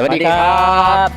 สวัสดีครับ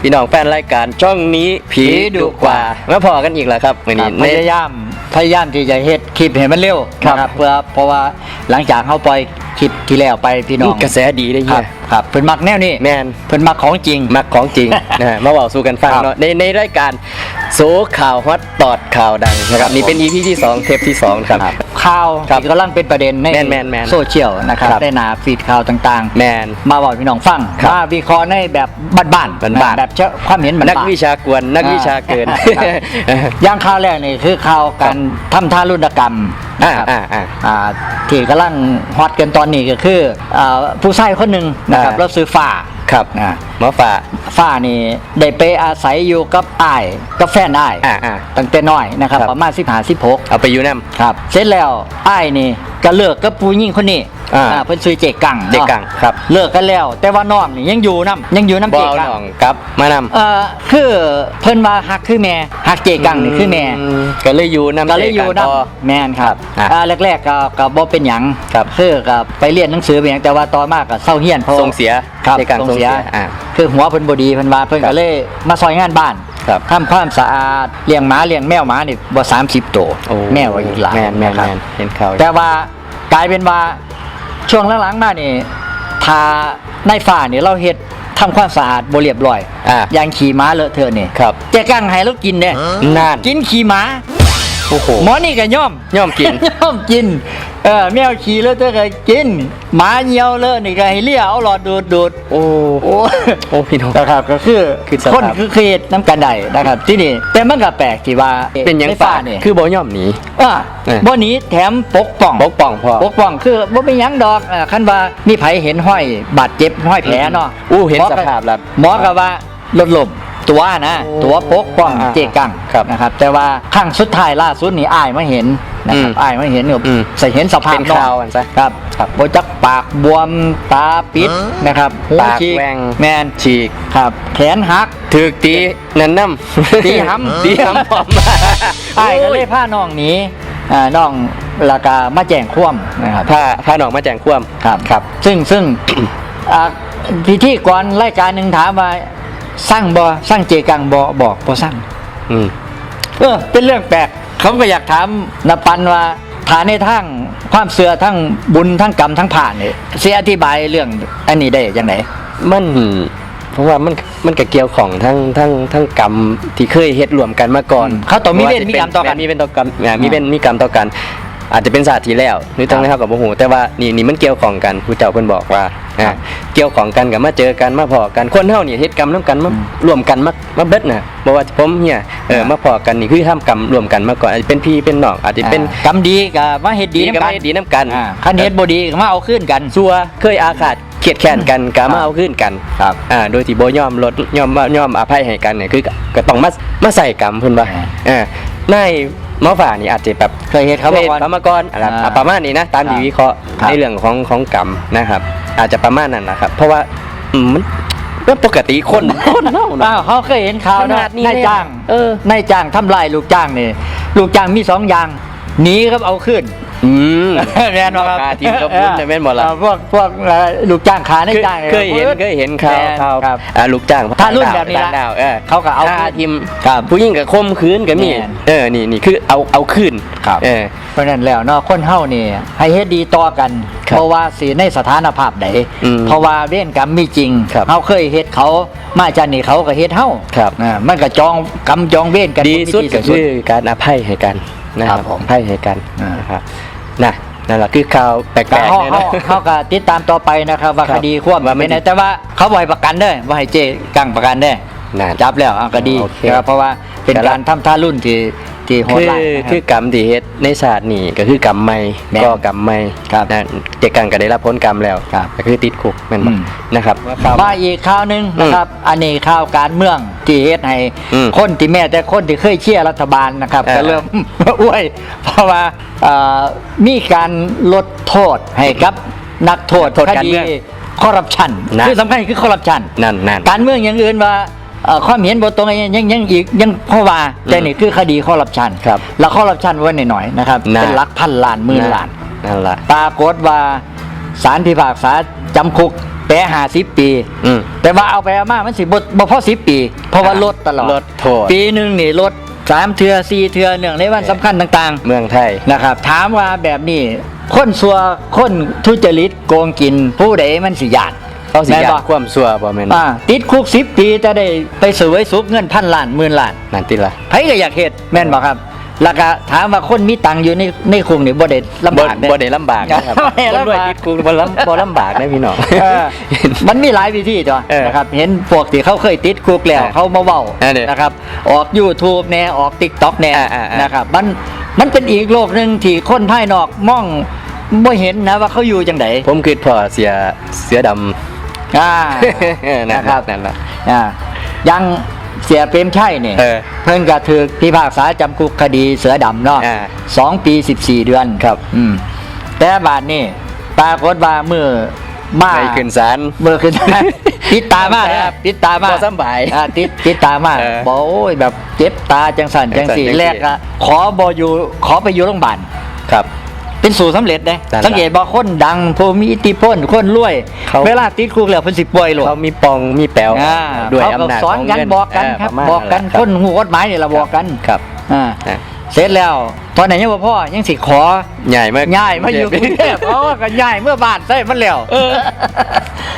พี่น้องแฟนรายการช่องนี้ผีดุกว่ามาพอกันอีกแล้วครับวันครันี้บในพยายามพยายามที่จะเฮ็ดคลิปให้มันเร็วครับนะเพื่อเพราะว่าหลังจากเขาปล่อยคลิปที่แล้วไปพี่น้องกระแสดีได้คเฮีรัยบ ครับเพิ่นมักแนวนี้แมนเพิ่นมักของจริง มักของจริง นะฮะมาเว่าสู่กันฟังครับเนาะในในรายการโซข่าวฮอตตอดข่าวดังนะครับนี่เป็น EP ที่ 2 เทปที่ 2 ครับ ข่าวครับที่กำลังเป็นประเด็นในแม่นแม่นแม่นโซเชียลนะครับครับ ได้หนาฟีดข่าวต่างแมน ๆ มาบอกพี่น้องฟังครับมาวิเคราะห์ในแบบบ้านๆบ้านๆะแบบเชื่อความเห็นบ้านๆนักวิชากวนนักวิชาเกินครับอย่างข่าวแรกนี่คือข่าวการทำทารุณกรรมอ่านะครับ อ่าอ่า อ่าที่กำลังฮอตกันตอนนี้ก็คืออ่าผู้ชายคนหนึ่งนะครับอ่าเราซื้อฝ้า ครับนะหมอฝ่า ฝ้านี่ได้ไปอาศัยอยู่กับอ้ายกับแฟนอ้ายอ่าอ่าตั้งแต่น้อยนะครับครับ ประมาณสิบห้าสิบหกเอาไปอยู่น้ำครับเสร็จแล้วอ้ายนี่ก็เลิกกับผู้หญิงคนนี้อ่าอ่าเพิ่นซื้อเจกังเจกังนาะครับเลิกกันแล้ว แต่ว่าน้องนี่ยังอยู่น้ำยังอยู่น้ำบเจอลกัง น้องครับมานำ เอ่อคือเพิ่นว่าฮักคือแม่ฮักเจกังนี่คือแม่มก็เลยอยู่น้ำก็เลยอยู่ต่นํแม่นครับอะอ่าแรกๆก็ก็บ่เป็นหยังครับ คือก็ไปเรียนหนังสือเป็นหยังแต่ว่าต่อมาก็เศร้าเฮียนเพราะทรงเสียครับเจกังส่งทรงเสียเสียอ่าคือหัวเพิ่นบ่ดีเพิ่นว่าเพิ่นครัก็บเลยมาซอยงานบ้านครับทำความสะอาดเลี้ยงหมาเลี้ยงแมวหมานี่บ่30ตัวโอ้แมวอีกหลายแมนแมนครับแมนเห็นเขาแต่ว่ากลายเป็นว่าช่วงหลังๆมานี่ทาในฝ้านี่เราเฮ็ดทำความสะอาดบ่เรียบร้อยอ่าอย่างขี่ม้าเลอะเทอะนี่ครับเจกังให้เรากินเด้นานกินขี่ม้า โอ้โหหมอนี่ก็ย่อมย่อมกินย่อมกินเออแมวขี่แล้วเธอก็กินหมาเหี่ยวเลยนี่ก็ให้เลี้ยเอาหลอดดูดดูดโอ้โอ้โอ้พี่น้องนะครับก็คือคือสภาพคนคือเครียดน้ำกันใดนะครับที่นี่แต่มันก็แปลกที่ว่าเป็นหยังในฝ่านี่คือบ่ย่อมหนีอ่าเออบ่หนี้แถมปกป้องปกป้องพอปกป้องคือบ่เป็นหยังดอกอ่าคันว่ามีไผเห็นห้อยบาดเจ็บห้อยแผลเนาะอู้เห็นมก็สภาพแล้วหมอก็ว่าลดลม ตัวนะโอ้ตัวปกป้องอ่าเจกังครับนะครับ แต่ว่าครั้งสุดท้ายล่าสุดนี่อายมาเห็นนะครับอืมอายมาเห็นเนี่ยอืมใส่เห็นสภาพเป็นน้องข่าวอันซะครับครับบ่จักปากบวมตาปิดนะครับหูปากฉีกแหว่ง แมนฉีกครับแขนหักถือตีนั่นน้ำตีหำตีหำพร้อมอายก็เลยพาน้องหนีอ่าน้องราคามาแจ้งความนะครับพาพาน้องมาแจ้งความครับครับ ซึ่งซึ่ง อ่าพิธีกรรายการหนึ่งถามว่า สร้างบอสร้างเจกังบอบอกบอสร้างอืมเออ เป็นเรื่องแปลกเขาก็อยากถามนปันว่าฐานในทั้งความเสือทั้งบุญทั้งกรรมทั้งผ่านเนี่ยเสียอธิบายเรื่องอันนี้ได้ยังไงมันเพราะว่ามันมันก็เกี่ยวของทั้งทั้งทั้งกรรมที่เคยเฮ็ดรวมกันมาก่อนอืมเขาต้องมีเวรว่มีกรรมต่อกันมีเป็นต่อกรรมอ่ามีเป็นมีกรรมต่อกัน อาจจะเป็นศาสตร์ที่แล้วหรือต้องครับให้เท่ากับโมโหแต่ว่านี่นี่มันเกี่ยวของกันผู้เจ้าเพิ่นบอกว่าอ่าครับเกี่ยวของกันกับมาเจอกันมาพอกันคนเฮานี่เฮ็ดกรรมนํกันมาอืมรวมกันมามาเบิดน่ะบ่ว่าผมเฮียเออครับมาพอกันนี่คือทำกรรมรวมกันมาก่อนอาจจะเป็นพี่เป็นน้องอาจจะเป็นอ่ากรรมดีกับมาเฮ็ดดีดีกับนำกัไม่ดีน้ำกันอ่าคันเฮ็ดบ่ดีก็มาเอาขึ้นกันซัวเคยอาฆาตเกลียดแค้นกันก็มาเอาคืนกันครับอ่าโดยที่บ่ยอมลดยอมยอมอภัยให้กันเนี่ยคือก็ต้องมามาใส่กรรมเพิ่นว่าอ่าเอ่าในห มอฝ่านี่อาจจะแบบเคยเฮ็ดเขาเคมายก่อนทำมาก่อนอะไรอ่าประมาณนี้นะตามครับที่วิเคราะห์ครับ ในเรื่องของของกรรมนะครับ อาจจะประมาณนั้นนะครับ เพราะว่าอืมมันก็ปกติคนคนเฮาอ้านะวเขาเคยเห็นข่าวขนะนาดนี้นายจ้างเออ นายจ้างทำลายลูกจ้างนี่ลูกจ้างมีสองอย่างหนีครับเอาขึ้น อืมแม่นบ่ครับคาทีมกับบุญเนี่ยแม่นบ่ล่ะ เออพวกพวกเอ่อลูกจ้างขาในเคยจ้างเคยเห็นเคยเห็นข่าวแม่นข่าวครับ อ่าลูกจ้างถ้ารุ่นแบบนี้ต่างละดาวเออเขาก็เอาถ้ทีมครับผู้หญิงกับคมคืนก็มีแม่น เออนี่นี่คือเอาเอาคืนครับ เออ เพราะฉะนั้นแล้วเนาะคนเฮานี่ให้เฮ็ดดีต่อกันครับเพราะว่าสิในสถานภาพใดอืมเพราะว่าเวรกรรมมีจริงครับเฮาเคยเฮ็ดเขามาจากนี่เขาก็เฮ็ดเฮาครับ อ่ามันก็จองกรรมจองเวรกันดีสุดบนวิธีก็คือการอภัยให้กันนะคครัรับบผม อภัยให้กันอ่านนะครับ นะนั่นแหละคือข่าวแปลก็กเฮาๆเนี่ยเฮานะเฮาก็ติดตามต่อไปนะครับว่าครัคบดีความว่ามันเป็นไงแต่ว่าเขาบ่ให้ประกันเด้อบ่ให้เจกังประกันเด้อนั่นจับแล้วอะก็ดีโอเคนะครับเพราะว่าเป็นครับการทำท่ารุ่นที่ ที่โหดคือร้ายนะคืรัอบ กรรมที่เฮ็ดในศาสตร์นี่ก็คือกรรมใหม่แม่นก็กรรมใหม่ครับนะเจกันก็ได้รับผลกรรมแล้วครับก็คือติดคุกแม่นบ่อืม นะครับ มาอีกข่าวหนึ่งนะครับ อันนี้ข่าวการเมืองที่เฮ็ดให้อืมคนที่แม่แต่คนที่เคยเชียร์รัฐบาลนะครับ เออก็เริ่ม อ้วย เพราะว่าเอ่อมีการลดโทษให้กับนักโทษโทษคการดีเมืองคอร์รัปชันนะ คือสำคัญคือคอร์รัปชัน นั่นนั่น การเมืองอย่างอื่นว่าเอ่อ ความเห็นบ่ตรงยังยังยังอีกยังเพราะว่าแต่นี่คือคดีคอร์รัปชันครับแล้วคอร์รัปชันไว้หน่อยๆนะครับนะเป็นหลักพันล้านหมื่นล้านนั่นล่ะปรากฏว่าสารพิพากษาจำคุกแปะหาสิบปีอืมแต่ว่าเอาไปเอามามันสิบ่บ่พอสิบปี เพราะว่าลดตลอดลดโทษปีหนึ่งนี่ลดสามเทือสี่เทือเนื่องในวันสำคัญต่างเมืองไทยๆนะครับ ถามว่าแบบนี้คนซัวคนทุจริตโกงกินผู้ใดมันสิยาน เขาสิแม่นยาบ่กความสัวบ่แม่นอ่าติดคุกสิบปีจะได้ไปเสวยสุขเงินพันล้านหมื่นล้านนั่นติล่ะไผก็อยากเฮ็ดแม่นบ่ครับแล้วก็ถามว่าคนมีตังค์อยู่ในในคุกนี่บ่ได้ลำบ่บากเด้ บ่ได้ลำบากนะครับบ่ได้คนลำบากรวยติดคุกบ่ลำบ่ลำบากนะพี่น้อง เออมันมีหลายวิธีจ้ะเออนะครับเห็นพวกที่เขาเคยติดคุกแล้วเออเขามาเว้าเออเนี่ยนะครับออก YouTube แน่ออก TikTok แน่อ่าอ่าอ่านนะครับมันมันเป็นอีกโลกหนึงที่คนภายนอกมองบ่เห็นนะว่าเขาอยู่จังได ผมคิดพอเสียเสือดำ อ่านั่นนะครับนั่นล่ะอ่ายังเสียเปรมชัยเนี่ยเออเพิ่งกระถือพิพากษาจำคุกคดีเสือดำเนาะอ่า สองปีสิบสี่เดือนครับ อืมแต่บาทนี่ปรากฏว่าเมื่อมา ไปขึ้นศาล เมื่อขึ้นติดตามากนะครับติดตามากบ่สำบายอ่าติดติดตามากเออบอกโอ้ยแบบเจ็บตาจังสันจังสีจังสันจังสีแรกอะขอบอยู่ขอไปอยู่โรงพยาบาลครับ เป็นสูตรสำเร็จเลยนั่นล่ะ สังเกตบอกคนดังผู้มีอิทธิพลคนรวย เขา เวลาติดคุกแล้วเพิ่นสิป่วยหลงเขามีปองมีแปวอ่าด้วยเขาก็อำนาจสอนกันขงเงิบอกกันครับเประมาณบอกกันแหละคนหูกฎหมายนี่เราบอกกันครับอ่าอะเสร็จแล้ว ตอนไหนยังบ่พ่อยังสิขอใหญ่มาก ย้ายมาอยู่กรุงเทพเพราะว่าก็ย้ายเมื่อบ้านใส่มันแล้ว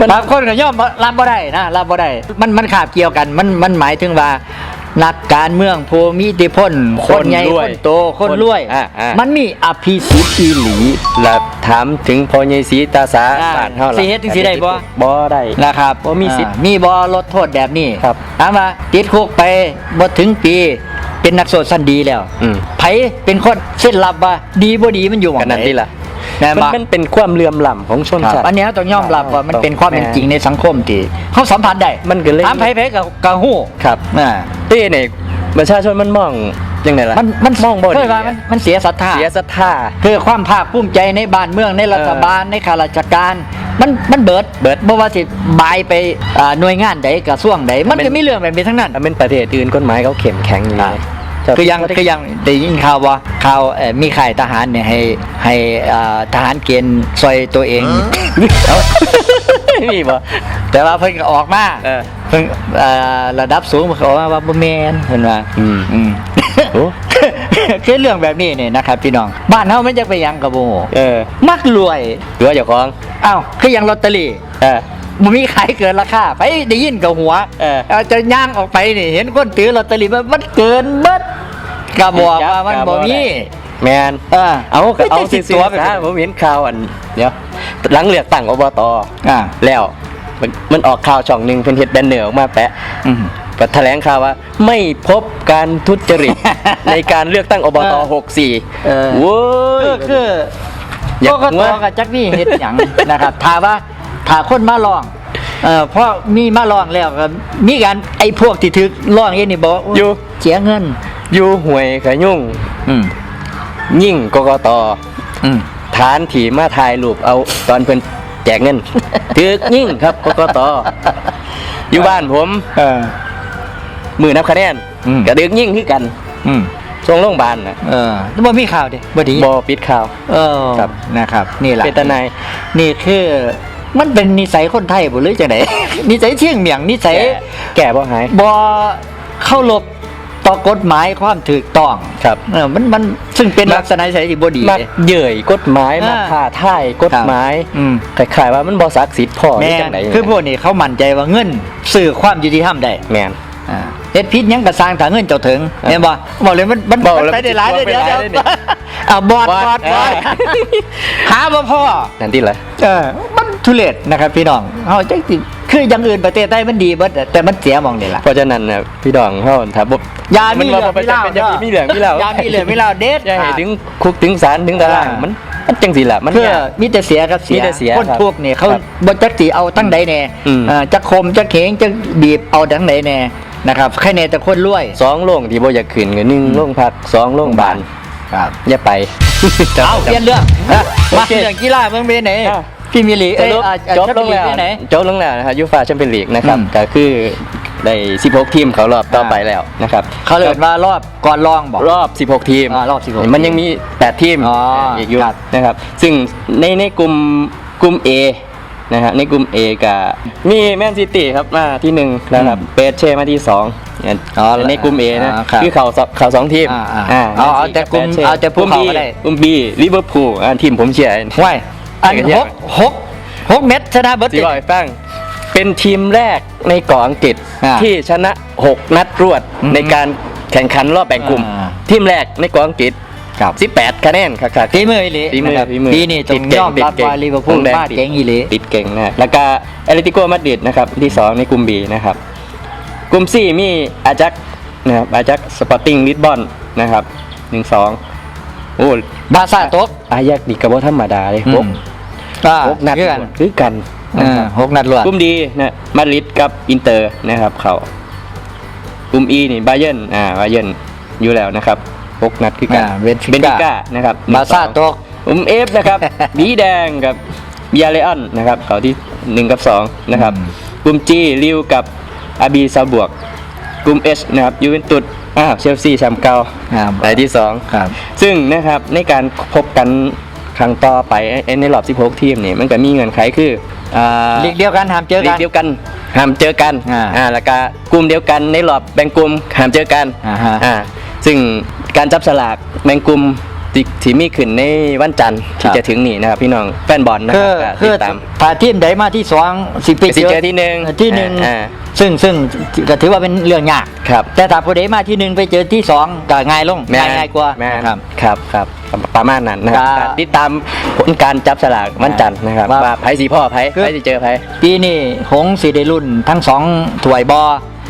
มันบางคนก็ย่อมรับบ่ได้นะรับบ่ได้มันมันขาบเกี่ยวกันมันมันหมายถึงว่า นักการเมืองผู้มีอิทธิพลคนใหญ่คนรควยนโตคนรวย อ่าอ่ามั มันมีอภิสิทธิ์อีหลี แล้วถามถึงพ่อใหญ่ศรีตาสาอ่าบ้านเฮาล่ะสิเฮ็ดจังสิได้บ่ บ่ได้ นะครับบ่มีสิทธิ์อ่ามีบอลดโทษแบบนี้ครับถามว่าติดคุกไปบ่ถึงปี เป็นนักโทษสั้นดีแล้วอืมไผเป็นคนเส้นลับว่าดีบ่ดีมันอยู่หม่องกันไหนนั่นที่ล่ะ แม่นมันบ่ มันเป็นความเหลื่อมล้ำของชนครับชาติอันนี้เราต้องยอมรับว่ามันต้องเป็นความเป็นจริงในสังคมที่เขาสัมผัสได้มันก็เลย ถามไผไผกับกับฮู้ครับอ่า เต้เนี่ยประชาชนมันมองยังไงล่ะมันมันมองบ่เคดียว่ามันมันเสียศรัทธาเสียศรัทธา คือความภาคภูมิใจในบ้านเมืองในรัฐบาลในข้าราชการ มันมันเบิดเบิด บ่ว่าสิบายไปอ่าหน่วยงานใดกระทรวงใดมันมันก็มีเรื่องแบบนี้ทั้งนั้น ถ้าเป็นประเทศอื่นกฎหมายเขาเข้มแข็งอยู่อ่า เลยคือยังคือยังได้ยินข่าวว่าข่าวเอ่อมีข่ายทหารเนี่ยให้ให้อ่าทหารเกณฑ์ซอยตัวเองมีบ่แต่ว่าเพิ่นก็ออกมาเออเพิ่นอ่าระดับสูงเพิ่นก็ออกมาว่าบ่แม่นเพิ่นว่าอืม อืม โอ้คือเรื่องแบบนี้เนี่ยนะครับพี่น้อง บ้านเฮามันจะไปหยังกับบ่ฮู้เออมักรวย เหลือเจ้าของอ้าวคือหยังลอตเตอรี่ เออ บ่มีขายเกินราคาไปได้ยินกับหัวเออเอาจะย่างออกไปนี่เห็นคนถือลอตเตอรี่มันมันเกินเบิดก็บอกว่ามันบ่มีแมนเออเอาก็เอาสิสิตัวตัวไปไปผมเห็นข่าวอันเดี๋ยวหลังเลือกตั้งอบตอ่าแล้วมันมันออกข่าวช่องหนึ่งเป็นเฮ็ดแบนเนอร์ออกมาแปะอืมก็แถลงข่าวว่าไม่พบการทุจริตในการเลือกตั้งอบตเออ64เออโว้ยคือคืออยากกกหัตวกับจักนี่เฮ็ดหยังนะครับถ้าว่า ถ้าคนมาลองเอ่อเพราะมีมาลองแล้วก็มีการไอ้พวกที่ถึกลองเอ็นี่บอกว่าอยู่ เสียเงิน อยู่ห่วยขยุ่งอืมยิ่งกกตอืมฐานถีมาถ่ายรูปเอาตอนเพิ่นแจกเงินถือยิ่งครับกกตอยู่บ้านผมเออ มือนับคะแนนอืม กระดึกยิ่งคือกันอืมส่งโรงพยาบาลนะเออแล้วบ่มีข่าวดิบ่ดีบอปิดข่าว เออครับ นะครับ นี่แหละ เป็นตานาย นี่คือ มันเป็นนิสัยคนไทยบ่หรือจังไดนิสัยเที่ยงเหมียงนิสัยแก่แก่บ่หายบ่เข้ารบต่อกฎหมายความถูกต้องครับเออมันมันซึ่งเป็นมักลักษณะนิสัยที่บ่ดีมักเหยื่อยกฎหมายอ่ามาท่าท่ายกฎหมายอืมคล้ายๆว่ามันบ่ศักดิ์สิทธิ์พอหรือแม่จันงไดคือพวกนี้เขามั่นใจว่าเงินสื่อความยุติธรรมได้แม่นอ่าเฮ็ดผิดหยังก็สร้างถ้าเงินเจ้าถึงอ่าเห็นบ่บอกเลยมันมันบอกมันแล้วไปได้หลายมันเดี๋ยวไปเดี๋ยวหลายเลยเนี่ยอ่าบอดบบออดดบอดอ่าหาบ่พอนั่นที่ละเออมัน ทุเรศนะครับพี่น้องเฮาจังสิคืออย่างอื่นประเทศไทยมันดีเบิดแต่มันเสียหมองนี่ล่ะ เพราะฉะนั้นน่ะพี่ดองเฮาถ้าบ่ยามีเหลืองนมีเหล้าเป็นจะมีเหลืองมีเหล้ายามีเหลืองมีเหล้าเด็ดอย่าให้ขาดถึงคุกถึงศาลถึงตารางอ่ามัมันมันจังสิล่ะมันเพื่อยากมีแต่เสียกับเสีมียแต่เสียคนครับพวกนี่เขาครับบ่จักสิเอาทั้งใดแน่อืมเอ่อจะคมจะเข็งจะบีบเอาทั้งใดแน่นะครับแค่แน่แต่คนรวยสองโรงที่บ่อยากขึ้นก็หนึ่งโรงพักสองโรงพยาบาลครับอย่าไปเอาเปลี่ยนเรื่องนะโอมาเคเรื่องกีฬาเมืองเบนไหน อะพี่มีหลีสเอ้ยรุปอ่าจบแชมลเปี้ยงนลีกแล้วที่ไหน จบลงแล้วนะครับยูฟาแชมเปี้ยนลีกนะครับอืม ก็คือได้ 16 ทีมเขารอบต่อไปแล้วนะครับเขาเรียกว่ารอบก่อนรองบอก รอบ 16 ทีมอ่ารอบ16มันยังมี 8 ทีมอ๋ออีกอยู่ครับ นะครับ ซึ่งในในกลุ่มกลุ่ม A นะครับในกลุ่ม A กับมีแมนซิตี้ครับมาที่หนึ่งนะครับเปเช่มาที่สองเนี่ยอ๋อในกลุ่ม A นะอ่าครับคือเขาสองเขาสองทีมอ่าอ่าเอาเอาแต่กลุ่มแมนซิเอาแต่ผู้กลุ่มเข้า B ก็ได้ กลุ่ม B ลิเวอร์พูลอ่าทีมผมเชียร์ไว้ อันเดี๋ยวหกหกหกเม็ดชนะเบิร์ตสิบอยฟังเป็นทีมแรกในเกาะอังกฤษอ่าที่ชนะ 6 นัดรวดอืมในการแข่งขันรอบแบ่งกลุ่มอ่าทีมแรกในเกาะอังกฤษครับ18คะแนนครับฝีมืออีหลีฝีมือนะครับฝีมือปีนี้ต้องติดเก่งยอมรับติดเก่งว่าลิเวอร์พูลวงแดงมาติดเก่งอีหลีติดเก่งนะแล้วก็เอลิติโกมาดริดนะครับที่ 2 ในกลุ่ม B นะครับ กลุ่ม C มีอาจักนะครับอาจักสปอร์ติ้งลิสบอนนะครับ1 2โอ้บาร์ซ่าตก อายักดีกับว่าธรรมดาเลยอืหมกอ่าหกนัดคือกันคือกันอ่าหกนัดรวดกลุ่มดีนะมาดริดกับอินเตอร์นะครับ เขากลุ่ม E นี่บาเยิร์นอ่าบาเยิร์นอยู่แล้วนะครับหกนัดคือกันอ่าเบนฟิก้าเบนฟิก้านะครับบาร์ซ่าตกกลุ่ม F นะครับบีแดงกับบิอาเลออนนะครับเขาที่หนึ่งกับสองนะครับอืมกลุ่ม G ลิวกับอาบีซาบวกกลุ่ม H นะครับยูเวนตุส อ้าวเชลซีแชมป์เก่าอ่าในที่สองครับ ซึ่งนะครับในการพบกันครั้งต่อไปไอ้ในรอบ 16 ทีมนี่มันก็มีเงื่อนไขคืออ่าลีกเดียวกันห้ามเจอลีกักนเดียวกันห้ามเจอกันอ่าแล้วก็กลุ่มเดียวกันในรอบแบ่งกลุ่มห้ามเจอกันอ่าฮะอ่าซึ่งการจับสลากแบ่งกลุ่ม ที่ที่มีขึ้นในวันจันทร์ที่ครับจะถึงนี่นะครับพี่น้องแฟนบอลนะคืคอรับก็คืติอดตาม ถ้าทีมใดมาที่สองสิไปสิเจอที่หนึ่งที่หนึ่งอ่า ซึ่งซึ่งก็ถือว่าเป็นเรื่องยาก ครับ แต่ถ้าผู้ใดมาที่หนึ่งไปเจอที่สองก็ง่ายลงแม่ง่ายง่ายกว่าแม่ครับครับครับประมาณนั้นนะครับก็การติดตามผลการจับสลากวันจันทร์นะครับว่าว่าไพ่สีพ่อไพ่คือ ไพ่สีเจอไพ่ปีนี้หงส์สีได้รุ่นทั้งสองถวยบอ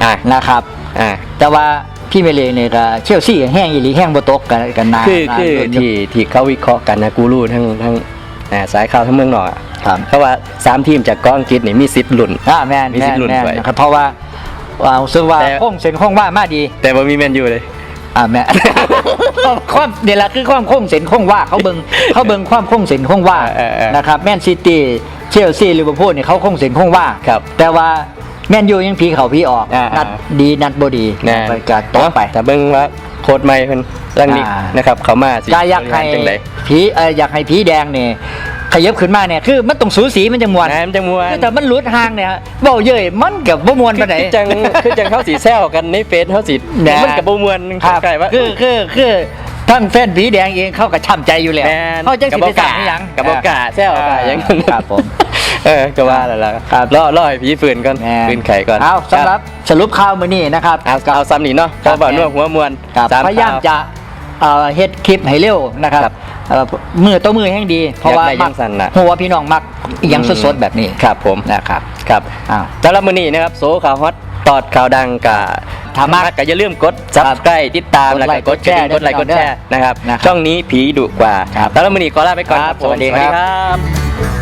อ่านะครับ อ่า แต่ว่า พี่เมเลเนี่ยก็เชลซีแห้งอีหลีแห้งบ่ตกกันกันนาคือนาคือรุ่นยู่ที่ที่เขาวิเคราะห์กันนะกูรู้ทั้งทั้งอ่าสายข่าวทั้งเมืองนอกอะครับเขาว่าสามทีมจากเกาะอังกฤษนี่มีสิทธิ์หลุนอ่าแม่นมีแม่สิทนธิ์ลุ้นแม่นไว้นะครับเพราะว่าว่าซึ่งว่าแต่โค้งเส้นโค้งว่ามาดี แต่ว่ามีแมนยูเลย อ่าแม่ ความเดี๋ยวละคือความโค้งเส้นโค้งว่าเขาเบิ่งเขาเบิ่งความโค้งเส้นโค้งว่าเออเออนะครับแมนซิตี้เชลซีลิเวอร์พูลนี่เขาโค้งเส้นโค้งว่าครับแต่ว่า แมนยูยังผีเขาผีออก อ่านัดอ่าดีนัดบ่ดีแน่ ไปกตกไป แต่เบิ่งว่าโค้ดใหม่เพิ่นร่างนี้อ่าน นะครับ เขามาสิก็อยากให้บริรจังไดผีเอ่ออยากให้ผีแดงเนี่ยขยับขึ้นมาเนี่ยคือมันต้องสูสีมันจะมวนน้ำจังมวนคือแต่มันหลุดห่างเนี่ยเบ้าเย้ยมันกับบ่มวนคืปานใดอจังคือจังเขาสีแซวกันในเฟซเขาสิแน่ มันกับบ่มวนครับใกล้ว่า คือคือคือทั้งแฟนผีแดงเองเขาก็ช่ำใจอยู่แล้วแม่นเขาจะสิไปสั่งให้หยังกับโอกาแซวกันอย่างนั้นครับผม เออก็ว่าแล้วล่ะครับรอรอให้ผีฝืนก่อนแม่ ฝืนไข่ก่อนเอาสำหรับสรุปข่าวมื้อนี้นะครับ เอาเอาซ้ำนี่เนาะเพครับ ราะว่านัวหัวมวนครับสามพยายามข่ว จะเอ่อเฮ็ดคลิปให้เร็วนะครับครับเอ่อมือต่อมือแห่งดี เพราะว่าอยากได้มัยังสั่นน่ะ หัวพี่น้องมักอหยังสดๆแบบนี้ครับผมนะครับ ครับอ้าว สำหรับมื้อนี้นะครับโซข่าวฮอตตอดข่าวดังกะถ้ามักก็อย่าลืมกด subscribe ติดตามกดแล้วไลก็ค์กดกระดิ่งกกดดแชร์ไลค์กดแชร์นะครับนะครับช่องนี้ผีดุกว่าครับสำหรับมื้อนี้ขอลาไปก่อนครับผมสวัสดีครับครับ